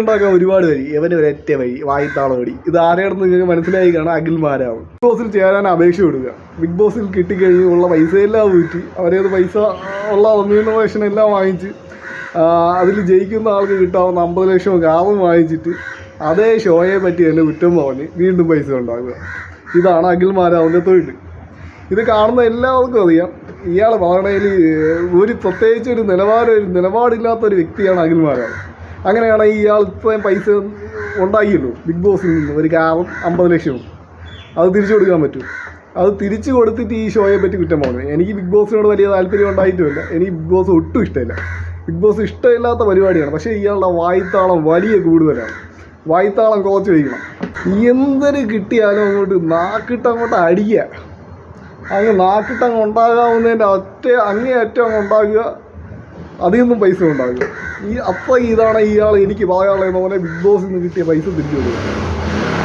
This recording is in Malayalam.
ഉണ്ടാക്കാൻ ഒരുപാട് വഴി. ഇവന് ഒരൊറ്റ വഴി വായിത്താളം വഴി ഇത് ആരെയാണെന്ന് നിങ്ങൾക്ക് മനസ്സിലായി കാണാൻ അഖിൽമാരാവും ബിഗ് ബോസിൽ ചേരാൻ അപേക്ഷ കൊടുക്കുക. ബിഗ് ബോസിൽ കിട്ടിക്കഴിഞ്ഞ് ഉള്ള എല്ലാം ഊറ്റി. അവരേത് പൈസ ഉള്ള റെമ്യൂണറേഷൻ എല്ലാം വാങ്ങിച്ച് അതിൽ ജയിക്കുന്ന ആൾക്ക് കിട്ടാവുന്ന അമ്പത് ലക്ഷം കാറും വാങ്ങിച്ചിട്ട് അതേ ഷോയെ പറ്റി തന്നെ കുറ്റം പറഞ്ഞ് വീണ്ടും പൈസ ഉണ്ടാകുക ഇതാണ് അഖിൽമാരാവുന്ന തൊഴിൽ ഇത് കാണുന്ന എല്ലാവർക്കും അറിയാം. ഇയാൾ പറയണതിൽ ഒരു പ്രത്യേകിച്ച് ഒരു നിലവാരം ഒരു നിലപാടില്ലാത്ത ഒരു വ്യക്തിയാണ് അഖിൽമാരാവ്. അങ്ങനെയാണെങ്കിൽ ഇയാൾ ഇത്രയും പൈസ ഉണ്ടാക്കിയല്ലോ ബിഗ് ബോസിൽ നിന്ന് ഒരു കാറും അമ്പത് ലക്ഷവും അത് തിരിച്ചു കൊടുക്കാൻ പറ്റും. അത് തിരിച്ചു കൊടുത്തിട്ട് ഈ ഷോയെ പറ്റി കുറ്റം പറഞ്ഞു. എനിക്ക് ബിഗ് ബോസിനോട് വലിയ താല്പര്യം ഉണ്ടായിട്ടുമില്ല എനിക്ക് ബിഗ് ബോസ് ഒട്ടും ഇഷ്ടമില്ല. ബിഗ് ബോസ് ഇഷ്ടമില്ലാത്ത പരിപാടിയാണ്. പക്ഷേ ഇയാളുടെ വായ്ത്താളം വലിയ കൂടുതലാണ്. വായ്ത്താളം കുറച്ച് വയ്ക്കണം എന്തൊരു കിട്ടിയാലും അങ്ങോട്ട് നാക്കിട്ട് അങ്ങോട്ട് അടിക്കുക. അങ്ങ് നാക്കിട്ടങ്ങ് ഉണ്ടാകാവുന്നതിന്റെ ഒറ്റ അങ്ങേ അറ്റം അങ്ങ് അതിൽ പൈസ ഉണ്ടാകും. ഈ അപ്പോൾ ഇതാണ് ഇയാൾ എനിക്ക് പറയാനുള്ളതെന്ന് പോലെ ബിഗ് ബോസിൽ നിന്ന് കിട്ടിയ പൈസ തിരിച്ചു കൊടുക്കുക